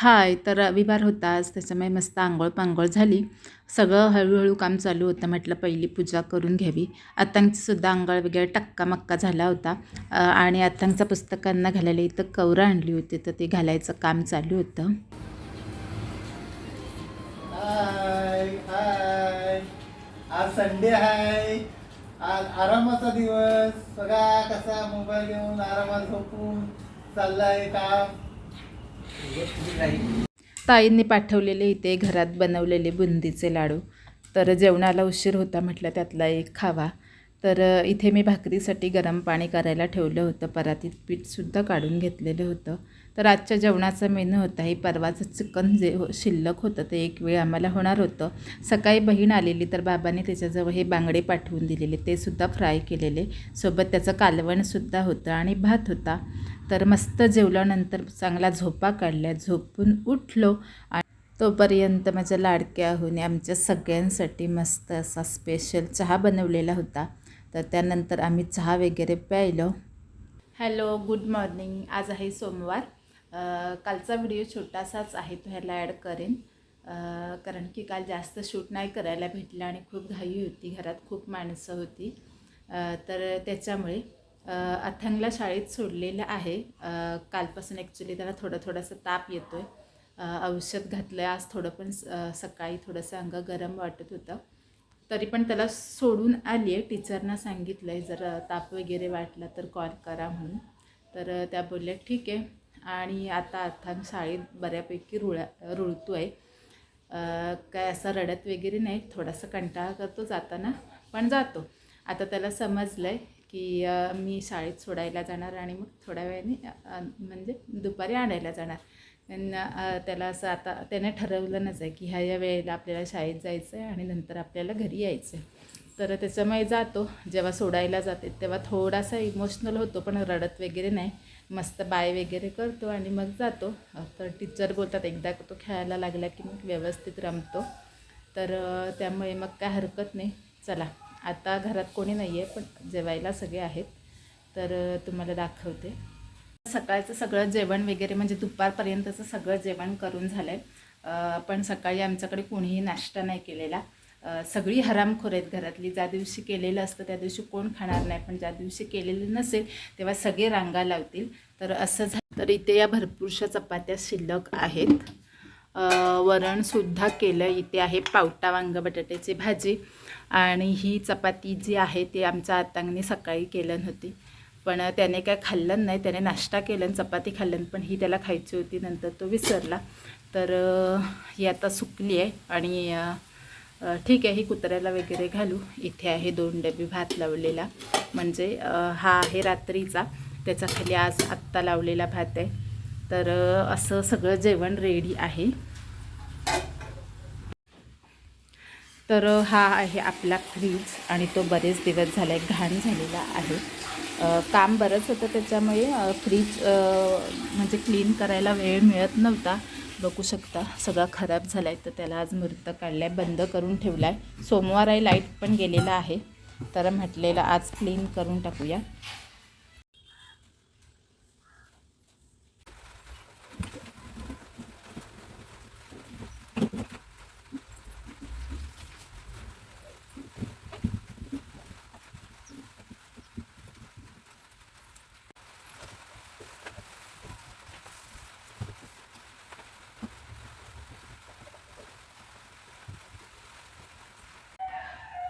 हाय तर रविवार होता आज त्याच्यामुळे मस्त आंघोळ पांघोळ झाली. सगळं हळूहळू काम चालू होतं म्हटलं पहिली पूजा करून घ्यावी. आतांचीसुद्धा आंघोळ वगैरे टक्का मक्का झाला होता. आणि आतांच्या पुस्तकांना घालायला इथं कवरं आणली होती तर ते घालायचं काम चालू होतं. हाय आज संडे आहे आज आरामाचा दिवस. बघा कसा मोबाईल घेऊन आरामात झोपून चाललाय काम. ताईंनी पाठवलेले इथे घरात बनवलेले बुंदीचे लाडू. तर जेवणाला उशीर होता म्हटलं त्यातला एक खावा. तर इथे मी भाकरीसाठी गरम पाणी करायला ठेवलं होतं. परातीत पीठसुद्धा काढून घेतलेलं होतं. तर आजच्या जेवणाचा मेनू होता हे परवाचं चिकन जे हो शिल्लक होतं ते एक वेळ आम्हाला होणार होतं. सकाळी बहीण आलेली तर बाबांनी त्याच्याजवळ हे बांगडे पाठवून दिलेले. ते सुद्धा फ्राय केलेले. सोबत त्याचं कालवणसुद्धा होतं आणि भात होता. तर मस्त जेवल्यानंतर चांगला झोपा काढल्या. झोपून उठलो आणि तोपर्यंत माझ्या लाडक्या होऊने आमच्या सगळ्यांसाठी मस्त असा स्पेशल चहा बनवलेला होता. तर त्यानंतर आम्ही चहा वगैरे प्यायलो. हॅलो गुड मॉर्निंग आज आहे सोमवार. कालचा व्हिडिओ छोटासाच आहे तो ह्याला ॲड करेन. कारण की काल जास्त शूट नाही करायला भेटलं आणि खूप घाई होती. घरात खूप माणसं होती. तर त्याच्यामुळे अ, अथंगला शाळेत सोडलेलं आहे. कालपासून ॲक्च्युली त्याला थोडा थोडासा ताप येतो आहे औषध घातलं आहे आज थोडं पण स- सकाळी थोडंसं अंग गरम वाटत होतं. तरी पण त्याला सोडून आली आहे टीचरना सांगितलं आहे जर ताप वगैरे वाटला तर कॉल करा म्हणून. तर त्या बोलल्या ठीक आहे. आणि आता अथांग शाळेत बऱ्यापैकी रुळा रुळतो आहे काय असा रडत वगैरे नाही थोडासा कंटाळा करतो जाताना पण जातो. आता त्याला समजलं आहे की मी शाळेत सोडायला जाणार आणि मग थोड्या वेळाने म्हणजे दुपारी आणायला जाणार. पण त्याला असं आता त्याने ठरवलंच आहे की ह्या या वेळेला आपल्याला शाळेत जायचं आहे आणि नंतर आपल्याला घरी यायचं आहे तर त्याच्यामुळे जातो. जेव्हा सोडायला जाते तेव्हा थोडासा इमोशनल होतो पण रडत वगैरे नाही. मस्त बाय वगैरे करतो आणि मग जातो. तर टीचर बोलतात एकदा तो खेळायला लागला की मग व्यवस्थित रमतो. तर त्यामुळे मग काय हरकत नाही. चला. आता घरात कोणी नाही आहे पण जेवायला सगळे आहेत. तर तुम्हाला दाखवते. सकाळचं सगळं जेवण वगैरे म्हणजे दुपारपर्यंतचं सगळं जेवण करून झालं आहे पण सकाळी आमच्याकडे कोणीही नाश्ता नाही केलेला. सगळी हरामखोर आहेत घरातली. ज्या दिवशी केलेलं असतं त्या दिवशी कोण खाणार नाही. पण ज्या दिवशी केलेलं नसेल तेव्हा सगळे रांगा लावतील. तर असं झालं. तर इथे या भरपूरशा चपात्या शिल्लक आहेत. वरणसुद्धा केलं. इथे आहे पावटा वांग बटाट्याची भाजी आणि ही चपाती जी आहे ती आमच्या आतांगणी सकाळी केलं होती. पण त्याने काय खाल्लं नाही. त्याने नाश्ता केलं आणि चपाती खाल्लं पण ही त्याला खायची होती. नंतर तो विसरला. तर ही आता सुकली आहे आणि ठीक आहे ही कुत्र्याला वगैरे घालू. इथे आहे दोन डबे भात लावलेला. म्हणजे हा आहे रात्रीचा. त्याच्याखाली आज आत्ता लावलेला भात आहे. तर असं सगळं जेवण रेडी आहे. तर हा आहे आपला फ्रीज आणि तो बरेच दिवस झाला आहे घाण झालेला आहे. काम बरंच होतं त्याच्यामुळे फ्रीज म्हणजे क्लीन करायला वेळ मिळत नव्हता. बघू शकता सगळा खराब झाला आहे तर त्याला आज मूर्त काढला आहे बंद करून ठेवला आहे सोमवार आहे लाइट पण गेलेला आहे. तर म्हटलेलं आज क्लीन करून टाकूया.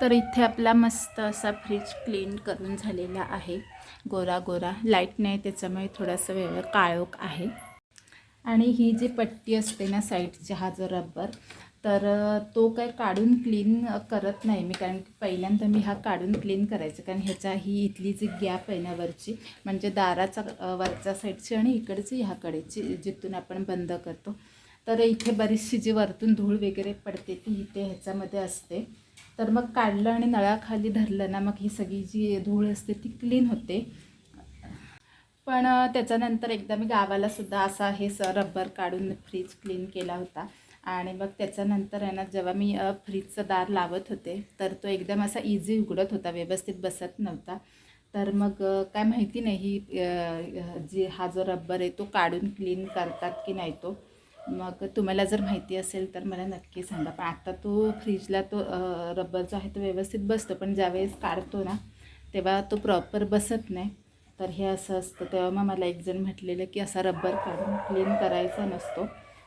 तर इथे आपला मस्त असा फ्रीज क्लीन करून झालेला आहे. गोरा गोरा. लाइट नाही त्याच्यामुळे थोडासा वेळ काळोख आहे. आणि ही जी पट्टी असते ना साईडची हा जो रब्बर तर तो काय काढून क्लीन करत नाही मी कारण की पहिल्यांदा मी हा काढून क्लीन करायचं. कारण ह्याचा ही इथली जी गॅप आहे ना वरची म्हणजे दाराचा वरच्या साईडची आणि इकडची ह्याकडेची जिथून आपण बंद करतो. तर इथे बरीचशी जी वरतून धूळ वगैरे पडते ती इथे ह्याच्यामध्ये असते. तर मग काढलं आणि नळाखाली धरलं ना मग ही सगळी जी धूळ असते ती क्लीन होते. पण त्याच्यानंतर एकदा मी गावाला सुद्धा असा हे स रबर काढून फ्रीज क्लीन केला होता. आणि मग त्याच्यानंतर आहे ना जेव्हा मी फ्रीजचं दार लावत होते तर तो एकदम असा इझी उघडत होता व्यवस्थित बसत नव्हता. तर मग काय माहिती नाही ही जी हा जो रबर आहे तो काढून क्लीन करतात की नाही तो. मग तुम्हाला जर माहिती असेल तर मला नक्की सांगा. पण आता तो फ्रीजला तो अ, रबरचा आहे तो व्यवस्थित बसतो. पण ज्यावेळेस काढतो ना तेव्हा तो प्रॉपर बसत नाही. तर हे असं असतं. तेव्हा मग मला एकजण म्हटलेलं की असा रबर काढून क्लीन करायचा नसतो.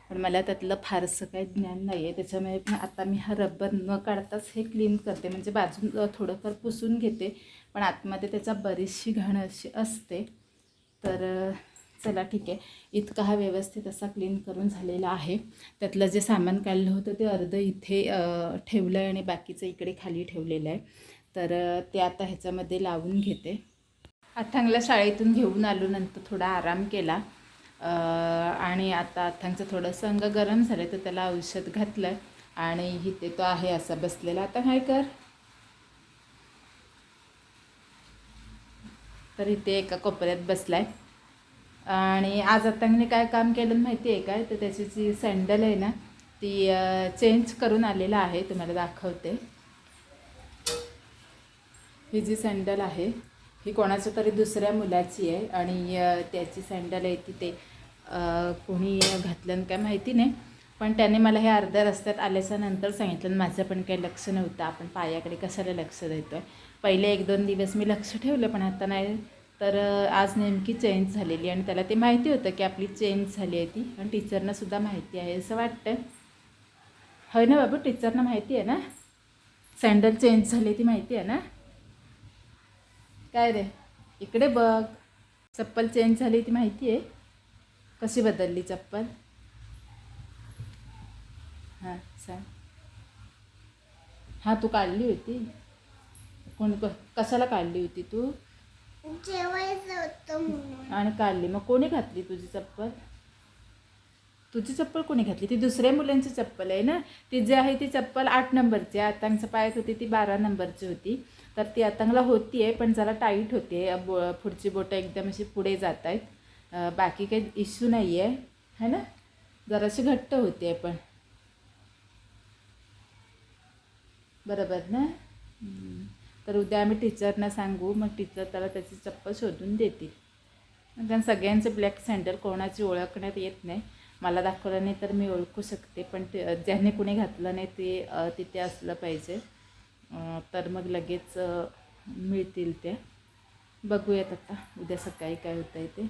पण मला त्यातलं फारसं काही ज्ञान नाही आहे त्याच्यामुळे पण आता मी हा रबर न काढताच हे क्लीन करते. म्हणजे बाजून थोडंफार पुसून घेते. पण आतमध्ये त्याचा बरीचशी घाण अशी असते. तर चला ठीक आहे. इतका हा व्यवस्थित असा क्लीन करून झालेला आहे. त्यातलं जे सामान काढलं होतं ते अर्ध इथे ठेवलं आहे आणि बाकीचं इकडे खाली ठेवलेलं आहे. तर ते आता ह्याच्यामध्ये लावून घेते. अथांगला शाळेतून घेऊन आलो नंतर थोडा आराम केला. आणि आता अथांगचं थोडंसं अंग गरम झालं तर त्याला औषध घातलं आणि इथे तो आहे असा बसलेला. आता काय कर. तर इथे एका कोपऱ्यात बसला आहे आणि आज अथांगने काय काम केलं माहिती आहे काय तर त्याची जी सँडल आहे ना ती चेंज करून आलेला आहे. तुम्हाला दाखवते. ही जी सँडल आहे ही कोणाच्या तरी दुसऱ्या मुलाची आहे. आणि त्याची सँडल आहे ती ते कोणी घातलं काय माहिती नाही. पण त्याने मला हे अर्ध्या रस्त्यात आल्याच्यानंतर सांगितलं आणि माझं पण काही लक्ष नव्हतं. आपण पायाकडे कशाला लक्ष देतो आहे पहिले एक दोन दिवस मी लक्ष ठेवलं पण आता नाही. तर आज नेमकी चेंज झालेली आणि त्याला ते माहिती होतं की आपली चेंज झाली आहे ती आणि टीचरनासुद्धा माहिती आहे असं वाटतं होय ना बाबू? टीचरना माहिती आहे ना? सँडल चेंज झाली ती माहिती आहे ना? काय रे? इकडे बघ. चप्पल चेंज झाली ती माहिती आहे. कशी बदलली चप्पल? हां सांग. हां तू काढली होती. कोण क- कशाला काढली होती तू? जेवायचं होतं म्हणून आणि काढली. मग कोणी घातली तुझी चप्पल? तुझी चप्पल कोणी घातली? ती दुसऱ्या मुलांची चप्पल आहे ना? ती जी आहे ती चप्पल आठ नंबरची आहे. आतांगच्या पायात होती ती बारा नंबरची होती. तर ती आतांगला होती आहे पण जरा टाईट होते बो पुढची बोटं एकदम अशी पुढे जात आहेत बाकी काही इश्यू नाही आहे है ना? जराशी घट्ट होते पण. बरोबर ना? तर उद्या आम्ही टीचरना सांगू मग टीचर त्याला त्याची चप्पल शोधून देतील. कारण सगळ्यांचे ब्लॅक सँडल कोणाची ओळखण्यात येत नाही. मला दाखवलं नाही तर मी ओळखू शकते पण ते ज्याने कुणी घातलं नाही ते तिथे असलं पाहिजे. तर मग लगेच मिळतील त्या बघूयात आता उद्या सकाळी काय होतं आहे ते.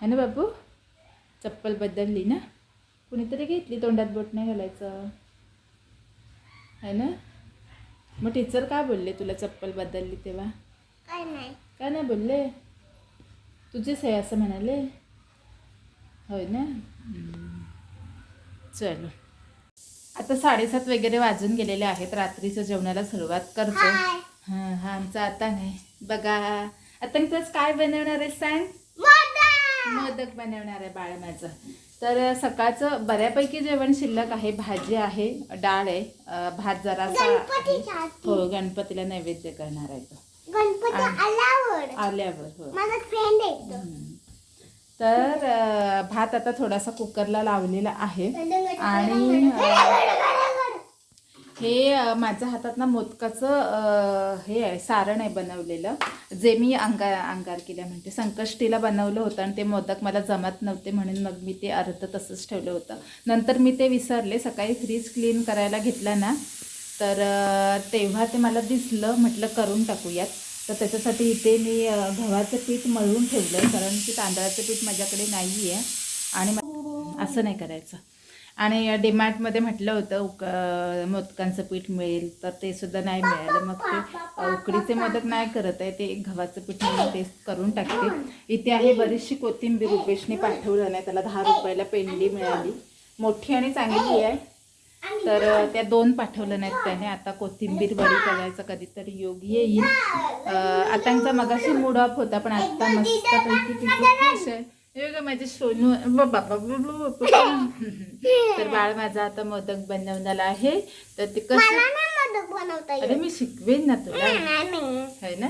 है ना बाबू? चप्पल बदलली ना? कुणीतरी घेतली तोंडात बोट नाही घालायचं. है ना? मग टीचर काय बोलले? तुला चप्पल बदलली तेव्हा? काय नाही. काय नाही बोलले? तुझेच आहे असं म्हणाले? होय ना. चलो. आता साडेसात वगैरे वाजून गेलेले आहेत. रात्रीच्या जेवणाला सुरुवात करतो. हां हा आमचा आता नाही. बघा. आता तुझं काय बनवणार आहे सांग? मोदक. मोदक बनवणार आहे बाळ माझं. तर सकाळचं बऱ्यापैकी जेवण शिल्लक आहे. भाजी आहे डाळ आहे. भात जरासा हो गणपतीला नैवेद्य करणार आहे आल्यावर. हो. तर भात आता थोडासा कुकरला लावलेला आहे. आणि हे माझ्या हातात ना मोदकाचं हे आहे सारण आहे बनवलेलं. जे मी अंगार अंगार केल्या म्हणते. संकष्टीला बनवलं होतं आणि ते मोदक मला जमत नव्हते म्हणून मग मी ते अर्ध तसंच ठेवलं होतं. नंतर मी ते विसरले. सकाळी फ्रीज क्लीन करायला घेतला ना तर तेव्हा ते मला दिसलं. म्हटलं करून टाकूयात. तर त्याच्यासाठी इथे मी गव्हाचं पीठ मळून ठेवलं आहे कारण की तांदळाचं पीठ माझ्याकडे नाही आहे आणि असं नाही करायचं. आणि डीमार्टमध्ये म्हटलं होतं उक मोदकांचं पीठ मिळेल तर ते सुद्धा नाही मिळालं. मग ते उकडीचे मोदक नाही करत आहे ते गव्हाचं पीठ म्हणून ते करून टाकते. इथे आहे बरीचशी कोथिंबीर रुपेशने पाठवलं नाही त्याला दहा रुपयाला पेंडी मिळाली. मोठी आणि चांगली आहे. तर त्या दोन पाठवलं नाहीत त्याने. आता कोथिंबीर वडी करायचा कधीतरी योग येईल. आतांचा मगाशी मूड ऑफ होता पण आत्ता मस्त पैकी तिथे खुश आहे. हे बघा माझे सोनू बाबा तर बाळ माझा आता मोदक बनवणार आहे. तर ते कसं अरे मी शिकवेन ना तुला. है ना.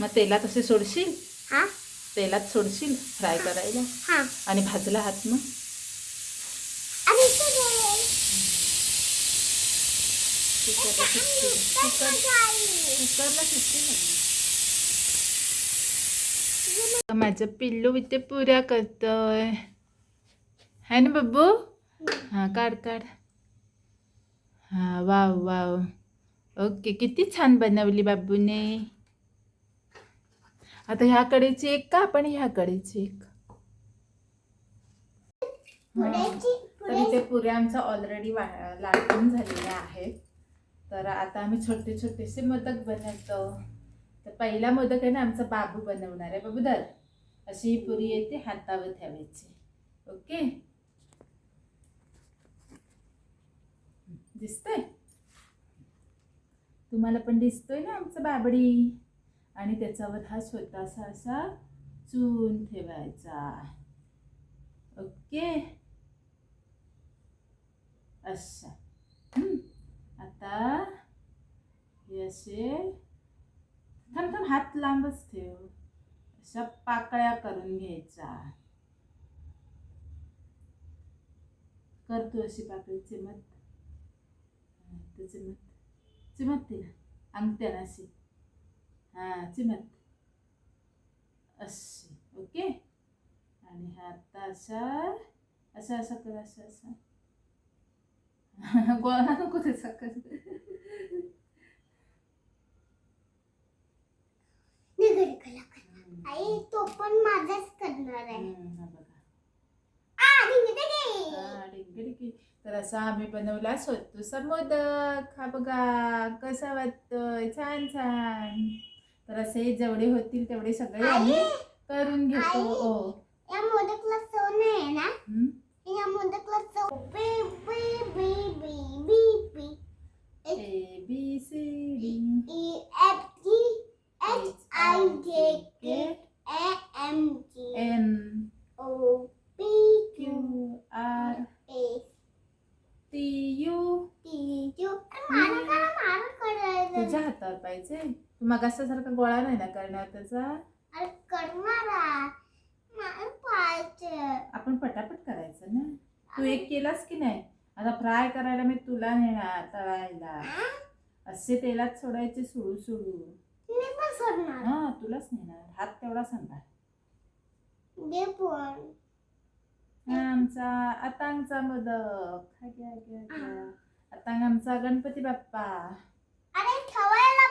मग तेलात असे सोडशील? हा? तेलात सोडशील? फ्राय करायला? आणि भाजला हात मग. कुकरला शिट्टी इथं जाईल. कुकरला शिट्टी झाली माझं पिल्लू इथे पुऱ्या करतोय है ना बब्बू हां काढ काढ हां वाव वाव ओके किती छान बनवली बाबूने आता ह्याकडेची एक का आपण ह्याकडेची एक तर इथे पुऱ्या आमच्या ऑलरेडी लाटून झालेल्या आहेत तर आता आम्ही छोटे छोटेसे मोदक बनवतो. तर पहिला मोदक आहे ना आमचा बाबू बनवणार आहे. बाबू धर अशी ही पुरी येते हातावर ठेवायची. ओके? दिसतंय? तुम्हाला पण दिसतोय ना आमचं बाबडी? आणि त्याच्यावर हा छोटासा असा चून ठेवायचा. ओके? अच्छा. आता हे असे हात लांबच ठेव. अशा पाकळ्या करून घ्यायच्या. करतो अशी पाकळी चिमत चिमत इथं चिमत चिमत ना अंगठ्यानं अशी हां चिमत अशी ओके? आणि हा आता असा असं असं कर असं असा. गोळा नको त्याचा कर निगडी कला आई तो पण माझाच करणार आहे. हम्म, हा बघा. आ डिंगडे हा, डिंगी तर असा आम्ही बनवला सोतूसा मोदक. हा बघा कसा वाटतोय? छान छान. तर असे जेवढे होतील तेवढे सगळे आम्ही करून घेतो. आई. ओ या मोदकला चव नाही आहे ना? हम्म? या मोदकला चव B B B B B B. A B C D. E F G H I J K A M G N O P Q Q R A T U T U मला काय मला करायचं तुझ्या हातावर पाहिजे तू मग सारखा गोळा नाही ना करणार त्याचा? आपण पटापट करायचं ना? तू एक केलास की नाही? आता फ्राय करायला मी तुला नेणार तळायला. असे तेलात सोडायचे सुळू सुळू. हा तुलाच नेणार. हात तेवढा सांभाळ. आमचा अतांगचा मोदक अतांग आमचा गणपती बाप्पा. अरे ठेवायला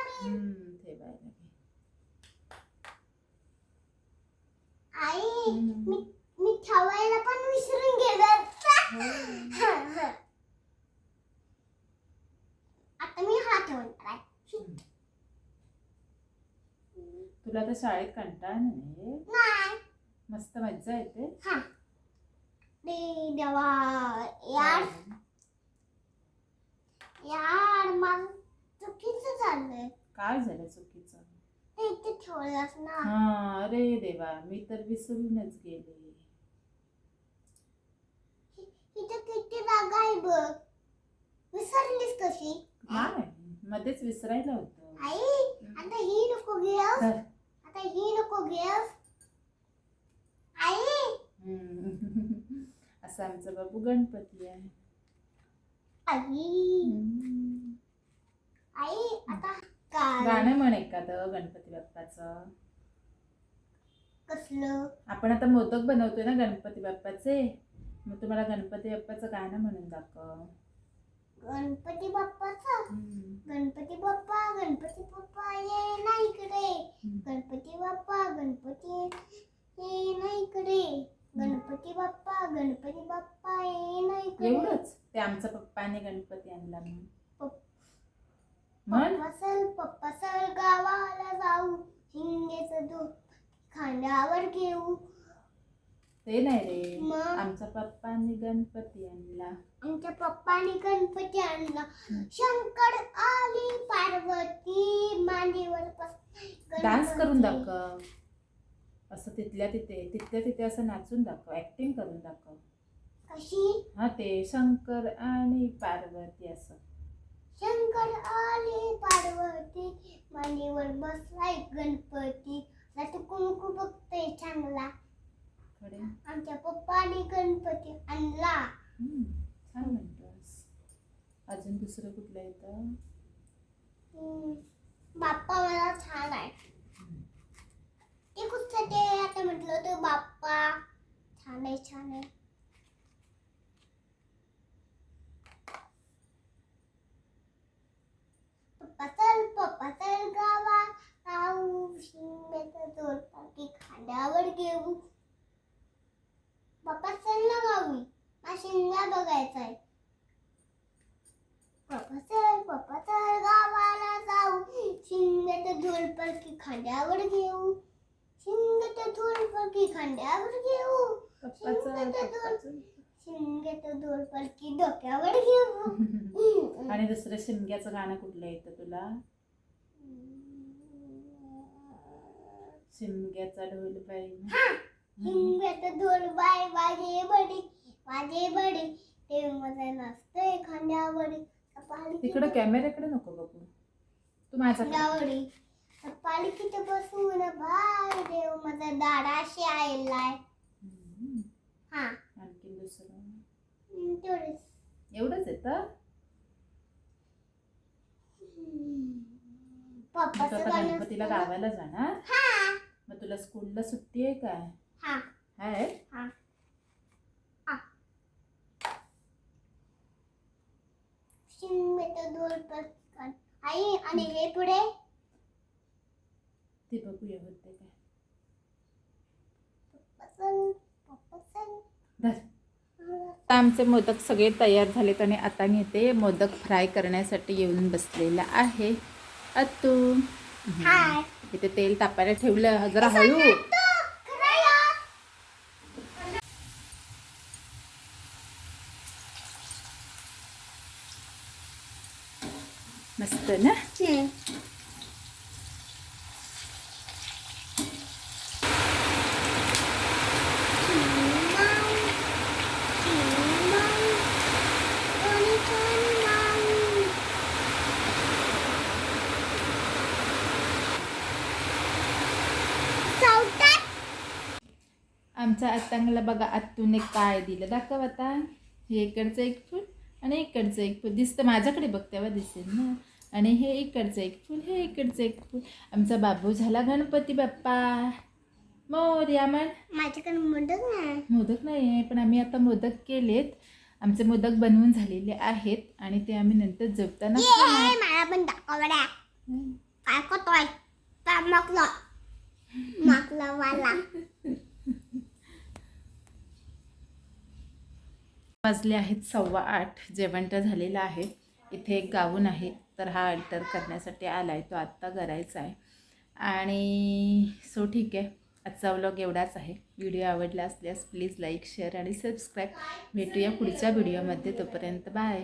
ठेवायला घे. आई. मी मी ठेवायला पण विसरून गेलो. आता मी हा ठेवणार आहे. तुला तर शाळेत कंटाळा नाही? नाही. मस्त मज्जा येते? हा. देवा. यार. यार मला चुकीचं चाललंय. काय झालं चुकीचं? ते इथे ठेवलंस ना. हा अरे देवा मी तर विसरूनच गेले. इथे किती जागा आहे बघ. विसरलीस कशी? मध्येच विसरायला होतं. आई आता ही नको तर, आता ही नको घेस आई! हम्म. असा आमचा बाबू गणपती आहे. आई! हम्म. आई आता गाणं म्हण एखादं गणपती बाप्पाचं. कसलं? आपण आता मोदक बनवतोय ना गणपती बाप्पाचे. मग तुम्हाला गणपती बाप्पाचं गाणं म्हणून दाखव. गणपती बाप्पाचा. गणपती बाप्पा गणपती बाप्पा ये ना इकडे. गणपती बाप्पा गणपती ये ना इकडे. गणपती बाप्पा गणपती बाप्पा ये ना इकडे. एवढंच? ते आमचा पप्पाने गणपती आणला म्हणून. म्हण पप्पा सर पप्पा सर गावाला जाऊ. शिंगेचं दूध खांद्यावर घेऊ. ते नाही रे. मग? आमचा पप्पाने गणपती आणला. आमच्या पप्पाने गणपती आणला. शंकर आली पार्वती मांडीवर बस डान्स करून. दाखव. असं तिथल्या तिथे तिथल्या तिथे असं नाचून दाखव ऍक्टिंग करून दाखव. कशी? हा ते शंकर आणि पार्वती असं. शंकर आले पार्वती मांडीवर बसलाय गणपती. आता कुंकू बघतोय चांगला. थोडे आमच्या पप्पाने गणपती आणला. छान म्हणतोस अजून दुसरं कुठलं येतं बाप्पा मला छान आहे. ते कुठचं ते आता म्हटलं होतं बाप्पा. छान आहे छान आहे. पतल पतल गावा काऊ शिमेचा तोरपा की खांद्यावर घेऊ. बाप्पा ना गावी. मा शिमला बघायचाय पपचल पपचल गावाला जाऊ. शिंगाचं धोलपर की खांद्यावर घेऊ. शिंगाचं धोलपर की खांद्यावर घेऊ. शिंगाचं धोलपर ढोलपलकी डोक्यावर घेऊ आणि दुसरं शिमग्याचं गाणं कुठलं येतं तुला? शिमग्याचा ढोल बाई शिंगाचं ढोल बाय वाजे बडी वाजे बडी ते माझा नाचतोय खांद्यावर. पालखी तिकडं कॅमेऱ्याकडे नको बघू तू माझा खांद्यावरी. पालखीत बसून बाय देव माझा दाडाशी आयलाय हा. दुसरं एवढंच येतं गणपतीला गावाला जाणार मग तुला स्कूलला सुट्टी आहे काय हा. हा. हा पर आई आणि हे पुढे? ते बघूया होते काय. पप्पा. धर. आता आमचे मोदक सगळे तयार झालेत आणि आता मी ते मोदक फ्राय करण्यासाठी येऊन बसलेला आहे. अतू. हाय. इथे तेल तापायला ठेवलं. जरा हळू. मस्त ना? आत्यांगला बघा आत्तूने काय दिलं. दाखव आता. हे इकडचं एक फूल आणि इकडचं एक फूल. दिसतं माझ्याकडे बघ तेव्हा दिसेल ना. आणि हे इकडचं एक फूल हे इकडचं एक फूल. आमचा बाबू झाला गणपती बाप्पा. मोर्या म्हण माझ्याकडे मोदक नाही. मोदक नाही आहे पण आम्ही आता मोदक केलेत. आमचे मोदक बनवून झालेले आहेत आणि ते आम्ही नंतर जेवताना. ये, मला पण काय करतोय? मागला मागला वाला. वाजले आहेत सव्वा आठ. जेवण तर झालेलं आहे. इथे एक गाऊन आहे. तर हा अल्टर करण्यासाठी आला आहे तो आत्ता करायचा आहे. आणि सो ठीक आहे. आजचा व्लॉग एवढाच आहे. व्हिडिओ आवडला असल्यास प्लीज लाईक शेअर आणि सबस्क्राईब भेटूया पुढच्या व्हिडिओमध्ये तोपर्यंत बाय